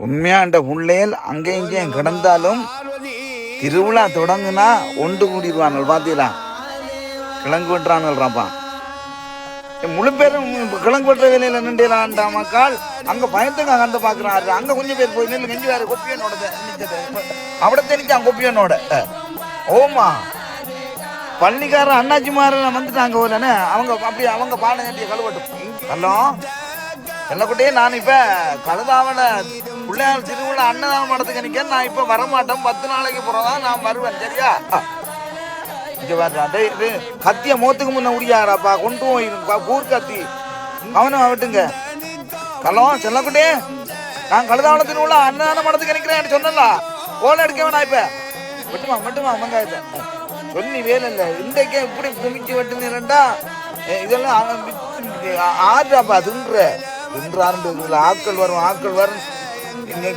உண்மையாண்ட உள்ளேல் அங்கே இங்கேயும் கிடந்தாலும் திருவிழா தொடங்குனா ஒன்று கூடிடுவானல் பார்த்தீங்களா கிழங்கு வெட்டுறான்னுறான்ப்பா முழு பேரும் கிழங்கு வெட்டுற வேலையில் நின்றுலான்ற மக்கள்? அங்கே பயத்துக்கு அகந்து பார்க்குறாரு. அங்கே கொஞ்சம் பேர் போய் நெல் கெஞ்சி வேறு கொப்பியனோட அவட தெரிஞ்சான் கொப்பியனோட. ஓமா. பள்ளிக்கார அண்ணாச்சி மாரெல்லாம் வந்துட்டாங்க ஊர்லன்னு அவங்க அப்படி அவங்க பாடம் கட்டிய கழுவட்டும். ஹலோ? எல்லா நான் இப்போ கழுதாவனை பிள்ளையார் திருவிழா அன்னதானம் மடத்துக்கு நிற்க நான் இப்ப வரமாட்டேன். பத்து நாளைக்கு போறதான் நான் வருவேன் சரியா? இங்க பாரு, டேய், கத்திய மோத்துக்கு முன்ன உடியாராப்பா கொண்டு போயிருப்பா கூர் கத்தி. கவனம் ஆகட்டுங்க கலம் செல்லக்குட்டே நான் கழுதாவன திருவிழா அன்னதானம் மடத்துக்கு நிற்கிறேன் சொன்னல கோல எடுக்க வேணா இப்ப. வெட்டுமா வெட்டுமா வெங்காயத்தை? சொல்லி வேலை இல்லை. இன்றைக்கே இப்படி குமிச்சு வெட்டுனீரண்டா இதெல்லாம் அவன் ஆடுறாப்பா தின்ற. தின்றாருண்டு ஆட்கள் வரும் ஆட்கள் வரும்.